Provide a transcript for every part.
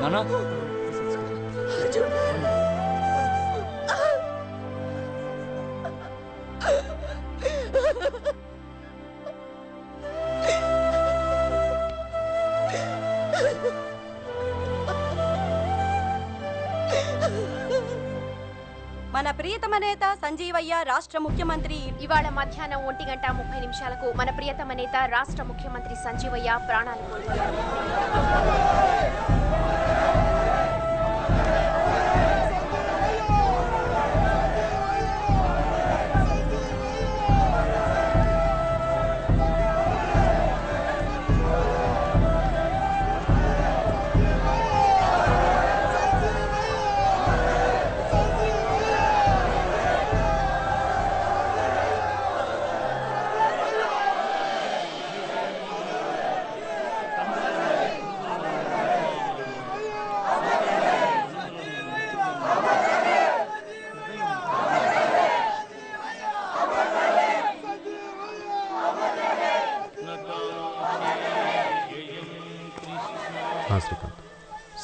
నానా? మన ప్రియతమ నేత సంజీవయ్య రాష్ట్ర ముఖ్యమంత్రి ఇవాళ మధ్యాహ్నం ఒంటి గంట ముప్పై నిమిషాలకు మన ప్రియతమ నేత రాష్ట్ర ముఖ్యమంత్రి సంజీవయ్య ప్రాణాలు కోల్పోయారు.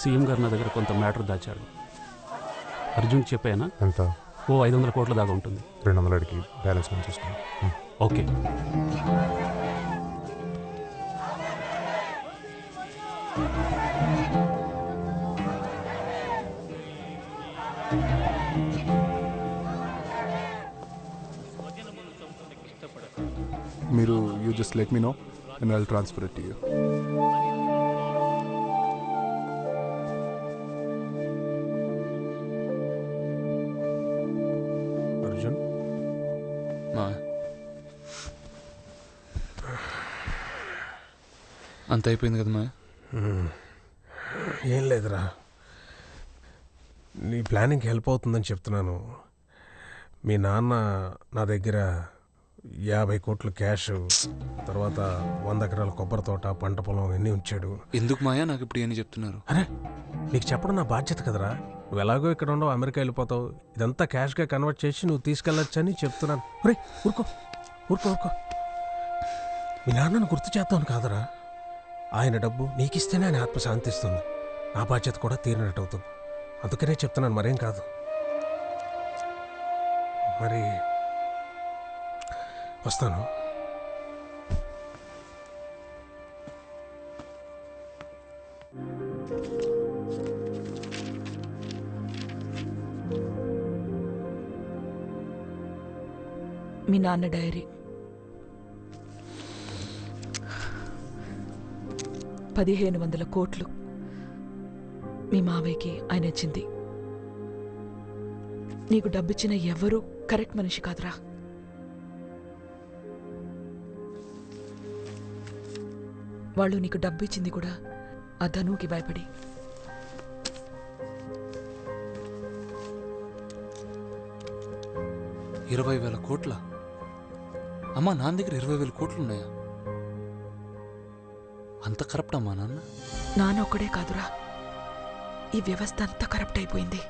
సీఎం గారు నా దగ్గర కొంత మ్యాటర్ దాచాడు అర్జున్ చెప్పానా? ఎంత? ఓ ఐదు వందల కోట్ల దాకా ఉంటుంది. రెండు వందల అడిగి బ్యాలెన్స్ మనం చూసుకున్నాం ఓకే. మీరు you just let me know and I'll transfer it you అంత అయిపోయింది కదా మా ఏం లేదురా. నీ ప్లానింగ్కి హెల్ప్ అవుతుందని చెప్తున్నాను. మీ నాన్న నా దగ్గర యాభై కోట్లు క్యాష్ తర్వాత వంద ఎకరాల కొబ్బరి తోట పంట పొలం అన్నీ ఉంచాడు. ఎందుకు మాయా? నాకు ఇప్పుడు ఏమని చెప్తున్నారు. అరే నీకు చెప్పడం నా బాధ్యత కదరా. నువ్వు ఎలాగో ఇక్కడ ఉండవు అమెరికా వెళ్ళిపోతావు. ఇదంతా క్యాష్గా కన్వర్ట్ చేసి నువ్వు తీసుకెళ్ళొచ్చని చెప్తున్నాను. ఒరే ఊరుకో ఊరుకో ఊరుకో. మీ నాన్నను గుర్తు చేద్దామని కాదరా. ఆయన డబ్బు నీకిస్తేనే ఆయన ఆత్మ శాంతిస్తుంది నా బాధ్యత కూడా తీరినట్టు అవుతుంది అందుకనే చెప్తున్నాను మరేం కాదు. మరి వస్తాను. మీ నాన్న డైరీ. పదిహేను వందల కోట్లు మీ మావయ్యకి ఆయన ఇచ్చింది. నీకు డబ్బిచ్చిన ఎవరూ కరెక్ట్ మనిషి కాదురా. వాళ్ళు నీకు డబ్బు ఇచ్చింది కూడా ఆ ధనువుకి భయపడి. ఇరవై వేల కోట్ల? అమ్మా నాన్న దగ్గర ఇరవై వేల కోట్లు ఉన్నాయా అంత కరప్ట్ అమ్మా నాన్న నాన్న? ఒక్కడే కాదురా. ఈ వ్యవస్థ అంతా కరప్ట్ అయిపోయింది.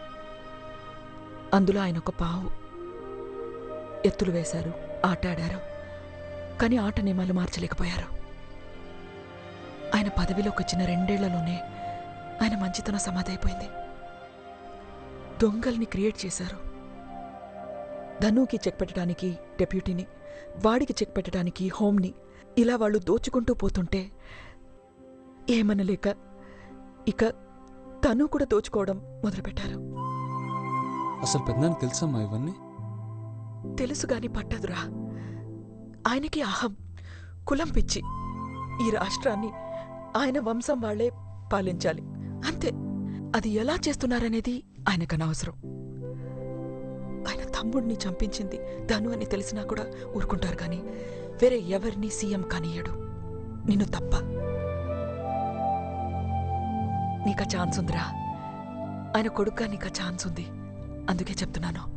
అందులో ఆయన ఒక పావు. ఎత్తులు వేశారు ఆట ఆడారు కానీ ఆట నియమాలు మార్చలేకపోయారు. ఆయన పదవిలోకి వచ్చిన రెండేళ్ళలోనే ఆయన మంచితనం సమాధైపోయింది. దొంగల్ని క్రియేట్ చేశారు. ధనుకి చెక్ పెట్టడానికి డెప్యూటీని వాడికి చెక్ పెట్టడానికి హోమ్ని ఇలా వాళ్ళు దోచుకుంటూ పోతుంటే ఏమనలేక ఇక తను కూడా దోచుకోవడం మొదలుపెట్టారు. అసలు పెద్దనానికి తెలుసమ్మా ఇవన్నీ? తెలుసు గాని పట్టదురా. ఆయనకి అహం కులం పిచ్చి. ఈ రాష్ట్రాన్ని ఆయన వంశం వాళ్ళే పాలించాలి. అంతే. అది ఎలా చేస్తున్నారనేది ఆయనకు అనవసరం ఆయన తమ్ముడిని చంపించింది ధను అని తెలిసినా కూడా ఊరుకుంటారు కానీ వేరే ఎవరిని సీఎం కానియ్యడు నిన్ను తప్ప. నీకా ఛాన్స్ ఉందిరా. ఆయన కొడుగ్గా నీకా ఛాన్స్ ఉంది. అందుకే చెప్తున్నాను.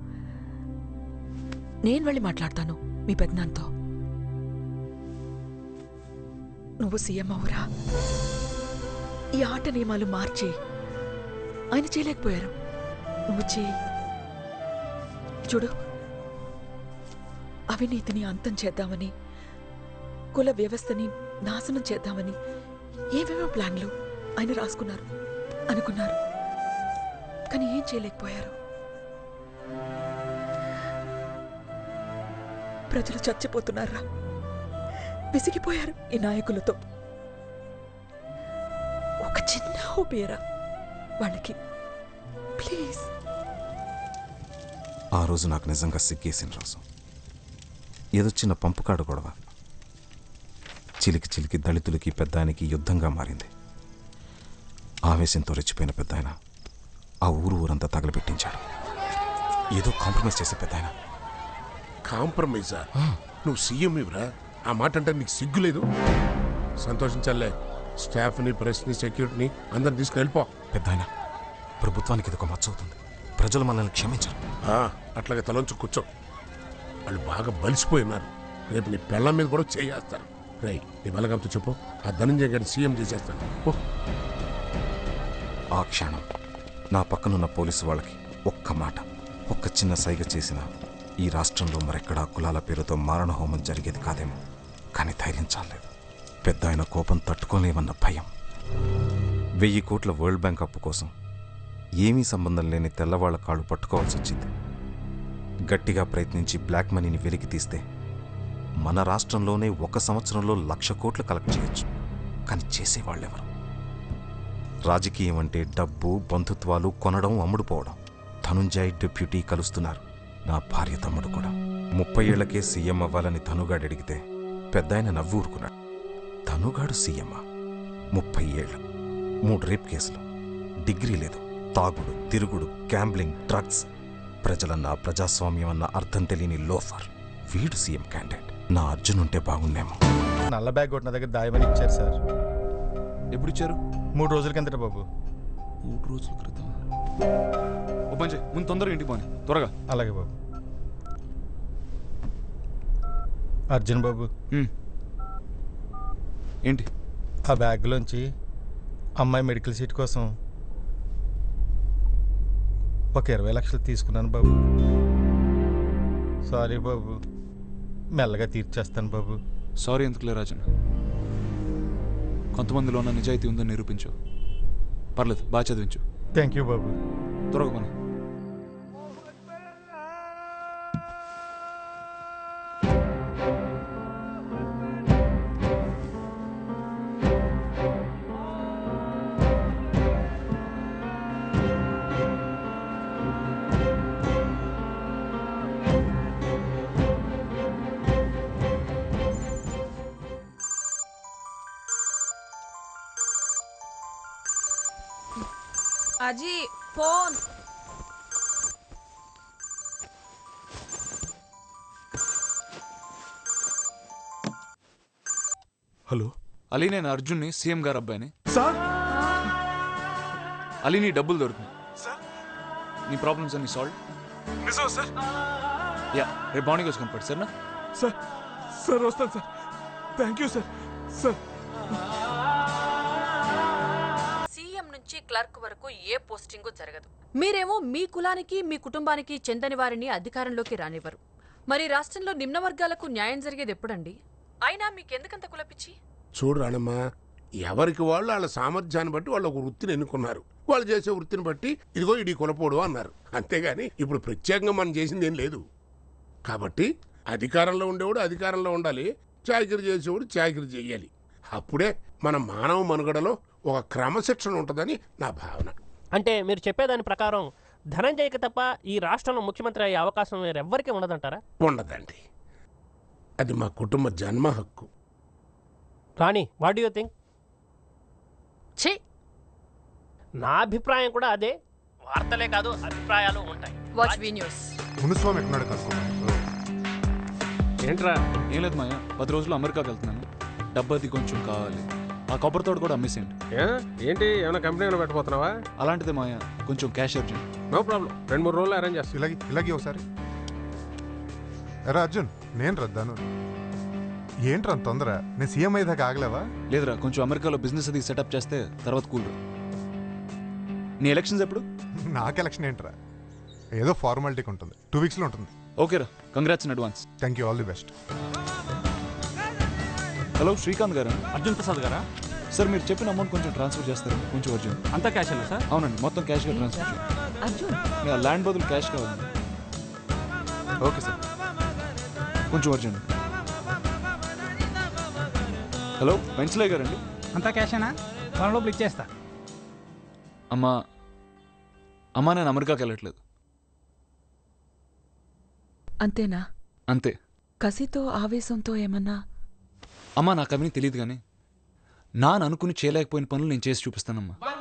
నేను వెళ్ళి మాట్లాడతాను మీ పెద్దనాన్నతో నువ్వు సీఎం అవురా. ఈ ఆట నియమాలు మార్చి ఆయన చేయలేకపోయారు. నువ్వు చేయి చూడు. అవినీతిని అంతం చేద్దామని కుల వ్యవస్థని నాశనం చేద్దామని ఏవేవో ప్లాన్లు ఆయన రాసుకున్నారు అనుకున్నారు. కానీ ఏం చేయలేకపోయారు. ప్రజలు చచ్చిపోతున్నారా? విసిగిపోయారు ఈ నాయకులతో. ఒక చిన్న హోపేరా వాళ్ళకి. ప్లీజ్. ఆ రోజు నాకు నిజంగా సిగ్గేసిన రోజు. ఏదో చిన్న పంపుకాడు గొడవ. చిలికి చిలికి దళితులకి పెద్దానికి యుద్ధంగా మారింది. ఆవేశంతో రెచ్చిపోయిన పెద్దాయన ఆ ఊరు ఊరంతా తగలబెట్టించాడు. ఏదో కాంప్రమైజ్ చేసే పెద్దాయన. కాంప్రమైజా? నువ్వు సీఎం ఇవ్వరా? ఆ మాట అంటే నీకు సిగ్గు లేదు? సంతోషించాలే. స్టాఫ్ని ప్రెస్ని సెక్యూరిటీని అందరిని తీసుకుని వెళ్ళిపో. పెద్దాయన ప్రభుత్వానికి ఇది ఒక మచ్చ అవుతుంది. ప్రజలు మనల్ని క్షమించరు. అట్లాగే తలంచు కూర్చో. వాళ్ళు బాగా బలిసిపోయి ఉన్నారు. రేపు నీ పెళ్ళం మీద కూడా చేయేస్తారు. రై నీ బలగంతో చెప్పు. ఆ ధనంజయ గారిని సీఎం చేసేస్తాను. ఓ ఆ క్షణం నా పక్కనున్న పోలీసు వాళ్ళకి ఒక్క మాట ఒక్క చిన్న సైగ చేసిన ఈ రాష్ట్రంలో మరెక్కడా కులాల పేరుతో మారణ హోమం జరిగేది కాదేమో. కానీ ధైర్యం చాలేదు పెద్ద ఆయన కోపం తట్టుకోలేమన్న భయం. వెయ్యి కోట్ల వరల్డ్ బ్యాంక్ అప్పు కోసం ఏమీ సంబంధం లేని తెల్లవాళ్ళ కాళ్ళు పట్టుకోవాల్సి వచ్చింది. గట్టిగా ప్రయత్నించి బ్లాక్ మనీని వెలికి తీస్తే మన రాష్ట్రంలోనే ఒక సంవత్సరంలో లక్ష కోట్లు కలెక్ట్ చేయొచ్చు. కానీ చేసేవాళ్ళెవరు? రాజకీయం అంటే డబ్బు బంధుత్వాలు కొనడం అమ్ముడుపోవడం. ధనుంజయ్ డిప్యూటీ కలుస్తున్నారు. నా భార్య తమ్ముడు కూడా. ముప్పై ఏళ్ళకే సీఎం అవ్వాలని ధనుగాడు అడిగితే పెద్ద ఆయన నవ్వు ఊరుకున్నాడు ధనుగాడు సీఎమ్మా ముప్పై ఏళ్ళు. మూడు రేప్ కేసులు. డిగ్రీ లేదు. తాగుడు తిరుగుడు గ్యాంబ్లింగ్ డ్రగ్స్. ప్రజలన్న ప్రజాస్వామ్యం అన్న అర్థం తెలియని లోఫర్. వీడు సీఎం క్యాండిడేట్. నా అర్జున్ ఉంటే బాగుండేమో. నల్ల బ్యాగ్ కొట్టిన దగ్గర దాయమని ఇచ్చారు సార్. ఎప్పుడు ఇచ్చారు మూడు రోజుల కిందట బాబు. మూడు రోజుల క్రితం. ఓ పని చేయి ముందు తొందరగా ఇంటికి పోని. త్వరగా. అలాగే బాబు. అర్జున్ బాబు. ఉమ్. ఏంటి? ఆ బ్యాగ్లోంచి అమ్మాయి మెడికల్ సీట్ కోసం ఒక ఇరవై లక్షలు తీసుకున్నాను బాబు. సారీ బాబు. మెల్లగా తీర్చేస్తాను బాబు. సారీ ఎందుకులే రాజన్ కొంతమందిలో ఉన్న నిజాయితీ ఉందని నిరూపించు. పర్లేదు బాగా చదివించు. థ్యాంక్ యూ బాబు. త్వరగా పని. అజీ ఫోన్ హలో అలీ నేను అర్జున్ని సీఎం గారు అబ్బాయిని. సార్ అలీ నీ డబ్బులు దొరుకుతుంది నీ ప్రాబ్లమ్స్ అన్ని సాల్వ్ నిజం సార్ యా రేపు మార్నింగ్ వచ్చి కనపడు సరేనా? సార్ సార్ వస్తాను sir thank you sir sir clerk వరకు ఏ పోస్టింగు జరగదు. మీరేమో మీ కులానికి మీ కుటుంబానికి చెందని వారిని అధికారంలోకి రానివ్వరు. మరి రాష్ట్రంలో నిమ్న వర్గాలకు న్యాయం జరిగేది ఎప్పుడండి? అయినా మీకెందుకంత కులపిచ్చి చూడు రాణమ్మా ఎవరికి వాళ్ళు వాళ్ళ సామర్థ్యాన్ని బట్టి వాళ్ళు ఒక వృత్తిని ఎన్నుకున్నారు. వాళ్ళు చేసే వృత్తిని బట్టి ఇదిగో ఇడి కులపోడు అన్నారు. అంతేగాని ఇప్పుడు ప్రత్యేకంగా మనం చేసింది ఏం లేదు. కాబట్టి అధికారంలో ఉండేవాడు అధికారంలో ఉండాలి చాకరీ చేసేవాడు చాకరీ చేయాలి. అప్పుడే మన మానవ మనుగడలో ఒక క్రమశిక్షణ ఉంటుందని నా భావన. అంటే మీరు చెప్పేదాని ప్రకారం ధనంజయ్కి తప్ప ఈ రాష్ట్రంలో ముఖ్యమంత్రి అయ్యే అవకాశం వేరెవ్వరికీ ఉండదంటారా? ఉండదండి. అది మా కుటుంబ జన్మ హక్కు. రాణి వాట్ యూ థింక్ ఛీ! నా అభిప్రాయం కూడా అదే. వార్తలే కాదు అభిప్రాయాలు ఉంటాయి. వాచ్ వి న్యూస్ మునుస్వామి ఎక్కడున్నాడు కనుక్కోమని ఏంట్రా? ఏం లేదు మాయా. పది రోజులు అమెరికాకి వెళ్తున్నాను. డబ్బు అది కొంచెం కావాలి. ఆ కొబ్బరి తోట కూడా అమ్మేసేయండి. ఏ? ఏంటి? ఏమైనా కంపెనీలో పెట్టబోతున్నావా? అలాంటిదే మాయా కొంచెం క్యాష్ అర్జెంట్ నో ప్రాబ్లం రెండు మూడు రోజులు అరేంజ్ చేస్తాను ఇలాగే ఇలాగే ఒకసారి. ఎరా అర్జున్ నేను రద్దాను ఏంట్రా అంత తొందర? నేను సీఎం అయ్యేదాకా ఆగలేవా? లేదురా కొంచెం అమెరికాలో బిజినెస్ అది సెటప్ చేస్తే తర్వాత కూల్ నీ ఎలక్షన్స్ ఎప్పుడు? నాకు ఎలక్షన్ ఏంట్రా? ఏదో ఫార్మాలిటీకి ఉంటుంది టూ వీక్స్లో ఉంటుంది. ఓకేరా congrats in advance thank you all the best hello Srikanth గారు? అర్జున్ ప్రసాద్ గారా? సార్ మీరు చెప్పిన అమౌంట్ కొంచెం ట్రాన్స్ఫర్ చేస్తారు? కొంచెం అర్జెంట్ అంతా క్యాష్ అన్నా సార్? అవునండి మొత్తం క్యాష్గా ట్రాన్స్ఫర్ చేయండి. అర్జున్? ల్యాండ్ బదులు క్యాష్ కావాలి. Okay sir. కొంచెం అర్జెంట్ హలో వెంచలే గారండి. అంతా క్యాషేనా వన్ లోపల ఇచ్చేస్తా. అమ్మా అమ్మా నేను అమెరికాకి వెళ్ళట్లేదు. అంతేనా? అంతే. కసితో ఆవేశంతో ఏమన్నా అమ్మా నాకు అవన్నీ తెలియదు కానీ నాన్న అనుకుని చేయలేకపోయిన పనులు నేను చేసి చూపిస్తానమ్మా.